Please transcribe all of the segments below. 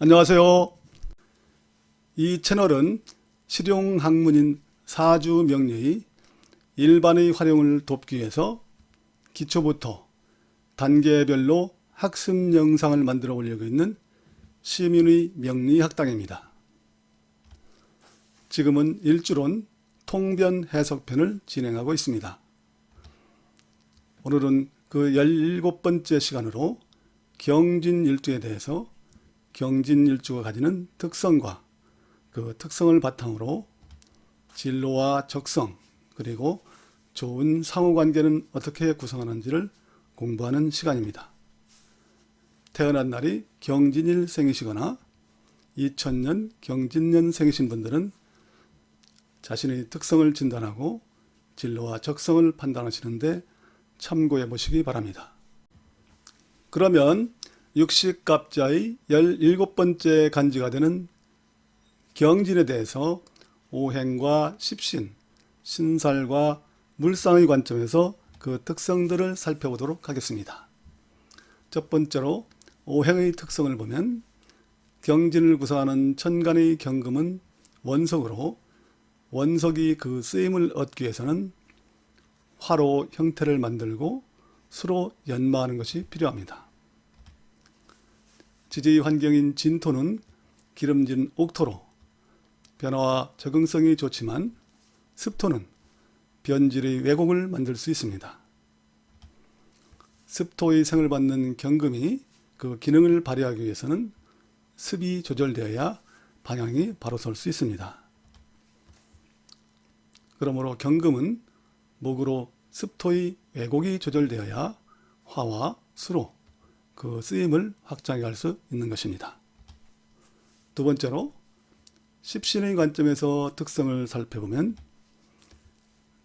안녕하세요. 이 채널은 실용학문인 사주 명리의 일반의 활용을 돕기 위해서 기초부터 단계별로 학습 영상을 만들어 올리고 있는 시민의 명리 학당입니다. 지금은 일주론 통변 해석편을 진행하고 있습니다. 오늘은 그 17번째 시간으로 경진일주에 대해서 경진일주가 가지는 특성과 그 특성을 바탕으로 진로와 적성 그리고 좋은 상호관계는 어떻게 구성하는지를 공부하는 시간입니다. 태어난 날이 경진일 생이시거나 2000년 경진년 생이신 분들은 자신의 특성을 진단하고 진로와 적성을 판단하시는데 참고해 보시기 바랍니다. 그러면 육식갑자의 17번째 간지가 되는 경진에 대해서 오행과 십신, 신살과 물상의 관점에서 그 특성들을 살펴보도록 하겠습니다. 첫 번째로 오행의 특성을 보면 경진을 구성하는 천간의 경금은 원석으로 원석이 그 쓰임을 얻기 위해서는 화로 형태를 만들고 수로 연마하는 것이 필요합니다. 지지 환경인 진토는 기름진 옥토로 변화와 적응성이 좋지만 습토는 변질의 왜곡을 만들 수 있습니다. 습토의 생을 받는 경금이 그 기능을 발휘하기 위해서는 습이 조절되어야 방향이 바로 설 수 있습니다. 그러므로 경금은 목으로 습토의 왜곡이 조절되어야 화와 수로 그 쓰임을 확장해 갈 수 있는 것입니다. 두 번째로 십신의 관점에서 특성을 살펴보면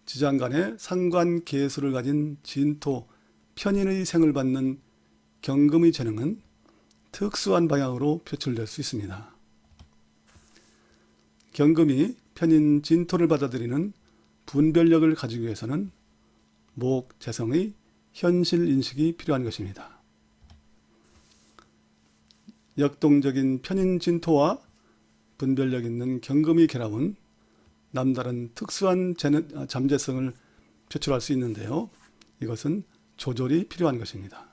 지장 간의 상관 계수를 가진 진토 편인의 생을 받는 경금의 재능은 특수한 방향으로 표출될 수 있습니다. 경금이 편인 진토를 받아들이는 분별력을 가지기 위해서는 목, 재성의 현실 인식이 필요한 것입니다. 역동적인 편인 진토와 분별력 있는 경금의 결합은 남다른 특수한 아, 잠재성을 표출할 수 있는데요. 이것은 조절이 필요한 것입니다.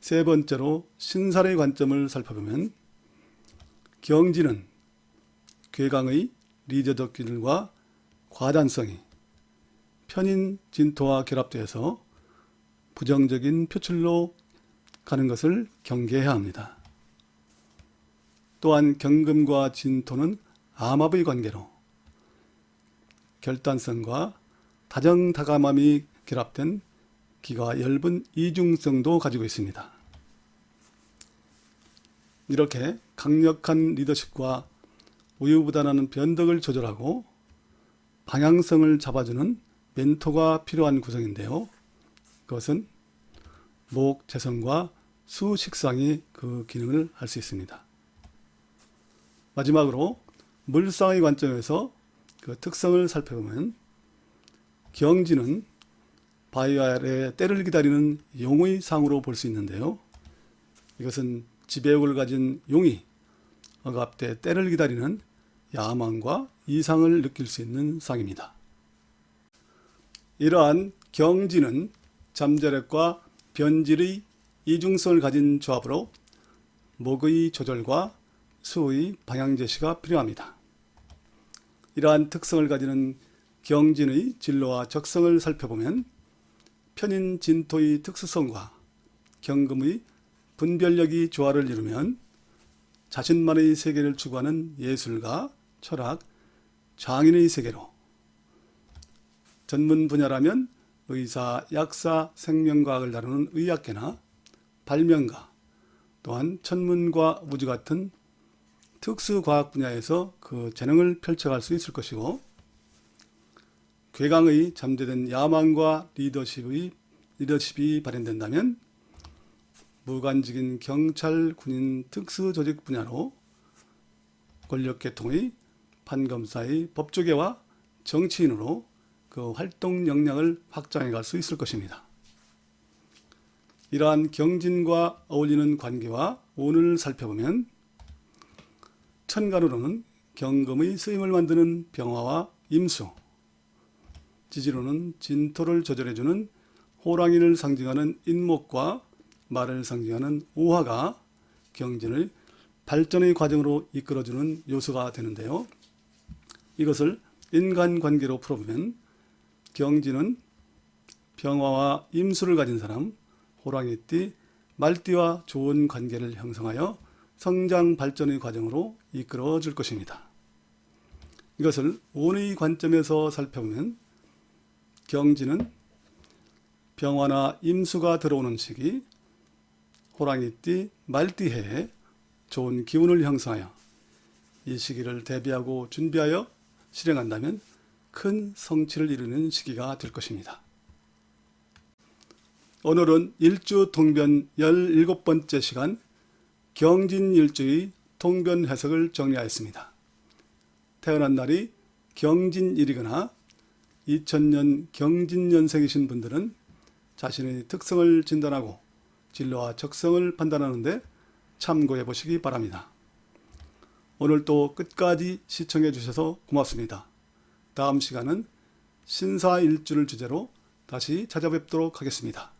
세 번째로 신살의 관점을 살펴보면 경지는 괴강의 리저적 기질과 과단성이 편인 진토와 결합되어서 부정적인 표출로 가는 것을 경계해야 합니다. 또한 경금과 진토는 암압의 관계로 결단성과 다정다감함이 결합된 기가 엷은 이중성도 가지고 있습니다. 이렇게 강력한 리더십과 우유부단하는 변덕을 조절하고 방향성을 잡아주는 멘토가 필요한 구성인데요. 그것은 목, 재성과 수, 식상이 그 기능을 할 수 있습니다. 마지막으로 물상의 관점에서 그 특성을 살펴보면 경지는 아래 때를 기다리는 용의 상으로 볼 수 있는데요. 이것은 지배욕을 가진 용이 억압 때 때를 기다리는 야망과 이상을 느낄 수 있는 상입니다. 이러한 경지는 잠재력과 변질의 이중성을 가진 조합으로 목의 조절과 수의 방향 제시가 필요합니다. 이러한 특성을 가지는 경진의 진로와 적성을 살펴보면 편인 진토의 특수성과 경금의 분별력이 조화를 이루면 자신만의 세계를 추구하는 예술가, 철학, 장인의 세계로 전문 분야라면 의사, 약사, 생명과학을 다루는 의학계나 발명가, 또한 천문과 우주 같은 특수과학 분야에서 그 재능을 펼쳐갈 수 있을 것이고 괴강의 잠재된 야망과 리더십의 리더십이 발현된다면 무관직인 경찰, 군인, 특수조직 분야로 권력계통의 판검사의 법조계와 정치인으로 그 활동 역량을 확장해 갈 수 있을 것입니다. 이러한 경진과 어울리는 관계와 오늘 살펴보면 천간으로는 경금의 쓰임을 만드는 병화와 임수, 지지로는 진토를 조절해주는 호랑이를 상징하는 인목과 말을 상징하는 우화가 경진을 발전의 과정으로 이끌어주는 요소가 되는데요. 이것을 인간관계로 풀어보면 경진은 병화와 임수를 가진 사람, 호랑이띠, 말띠와 좋은 관계를 형성하여 성장 발전의 과정으로 이끌어 줄 것입니다. 이것을 운의 관점에서 살펴보면 경진은 병화나 임수가 들어오는 시기, 호랑이띠, 말띠해에 좋은 기운을 형성하여 이 시기를 대비하고 준비하여 실행한다면 큰 성취를 이루는 시기가 될 것입니다. 오늘은 일주 통변 17번째 시간 경진 일주의 통변 해석을 정리하였습니다. 태어난 날이 경진일이거나 2000년 경진년생이신 분들은 자신의 특성을 진단하고 진로와 적성을 판단하는데 참고해 보시기 바랍니다. 오늘도 끝까지 시청해 주셔서 고맙습니다. 다음 시간은 신사일주를 주제로 다시 찾아뵙도록 하겠습니다.